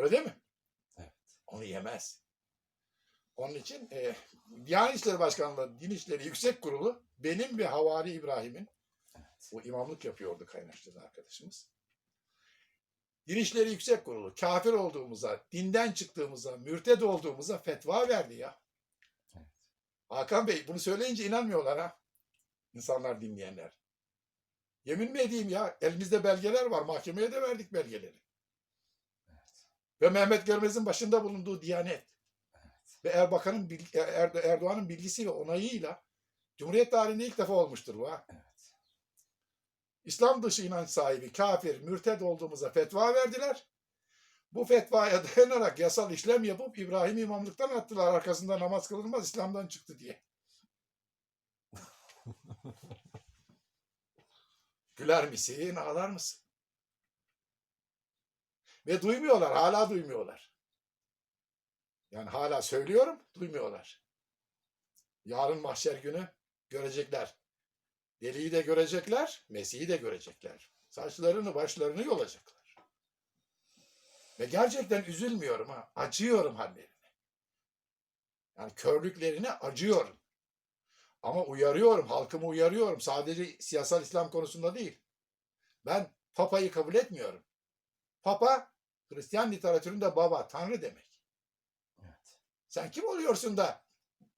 Öyle değil mi? Evet. Onu yemez. Onun için e, Diyanet İşleri Başkanlığı Din İşleri Yüksek Kurulu benim ve Havari İbrahim'in Evet. bu imamlık yapıyordu kaynaştırdı arkadaşımız. Din İşleri Yüksek Kurulu kafir olduğumuza, dinden çıktığımıza, mürted olduğumuza fetva verdi ya. Evet. Hakan Bey bunu söyleyince inanmıyorlar ha. İnsanlar dinleyenler. Yemin mi edeyim ya? Elimizde belgeler var. Mahkemeye de verdik belgeleri. Ve Mehmet Görmez'in başında bulunduğu Diyanet Evet. ve Erbakan'ın Er- Erdoğan'ın bilgisi ve onayıyla Cumhuriyet tarihinde ilk defa olmuştur bu ha. Evet. İslam dışı inanç sahibi kafir, mürted olduğumuza fetva verdiler. Bu fetvaya dayanarak yasal işlem yapıp İbrahim imamlıktan attılar. Arkasında namaz kılınmaz İslam'dan çıktı diye. Güler misin, ağlar mısın? Ve duymuyorlar, hala duymuyorlar. Yani hala söylüyorum, duymuyorlar. Yarın mahşer günü görecekler. Deliyi de görecekler, Mesih'i de görecekler. Saçlarını, başlarını yolacaklar. Ve gerçekten üzülmüyorum ha, acıyorum hallerine. Yani körlüklerine acıyorum. Ama uyarıyorum, halkımı uyarıyorum. Sadece siyasal İslam konusunda değil. Ben Papa'yı kabul etmiyorum. Papa, Hristiyan literatüründe baba, tanrı demek. Evet. Sen kim oluyorsun da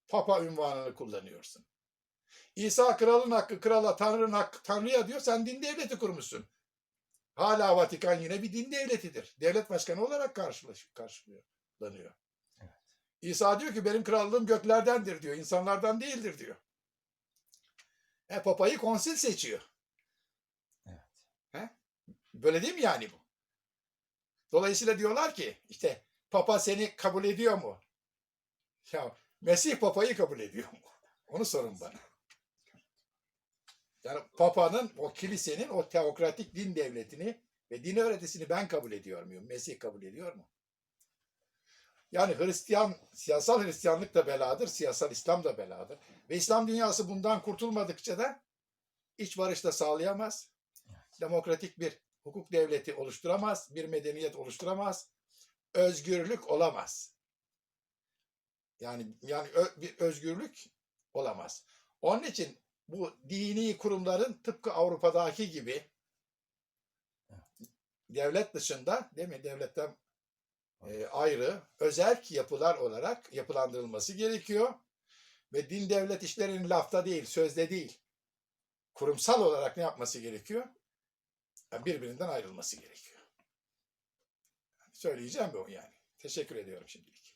Papa ünvanını kullanıyorsun? İsa kralın hakkı krala, tanrının hakkı tanrıya diyor. Sen din devleti kurmuşsun. Hala Vatikan yine bir din devletidir. Devlet başkanı olarak karşılanıyor. Evet. İsa diyor ki benim krallığım göklerdendir diyor. insanlardan değildir diyor. E, papayı konsil seçiyor. Evet. Böyle değil mi yani bu? Dolayısıyla diyorlar ki işte papa seni kabul ediyor mu? Ya Mesih papayı kabul ediyor mu? Onu sorun bana. Yani papanın, o kilisenin o teokratik din devletini ve din öğretisini ben kabul ediyor muyum? Mesih kabul ediyor mu? Yani Hristiyan, siyasal Hristiyanlık da beladır, siyasal İslam da beladır. Ve İslam dünyası bundan kurtulmadıkça da iç barış da sağlayamaz. Demokratik bir hukuk devleti oluşturamaz, bir medeniyet oluşturamaz, özgürlük olamaz. Yani yani bir özgürlük olamaz. Onun için bu dini kurumların tıpkı Avrupa'daki gibi devlet dışında değil mi? Devletten e, ayrı özel yapılar olarak yapılandırılması gerekiyor. Ve din devlet işlerinin lafta değil, sözde değil. Kurumsal olarak ne yapması gerekiyor? Yani birbirinden ayrılması gerekiyor. Söyleyeceğim bu yani. Teşekkür ediyorum şimdilik.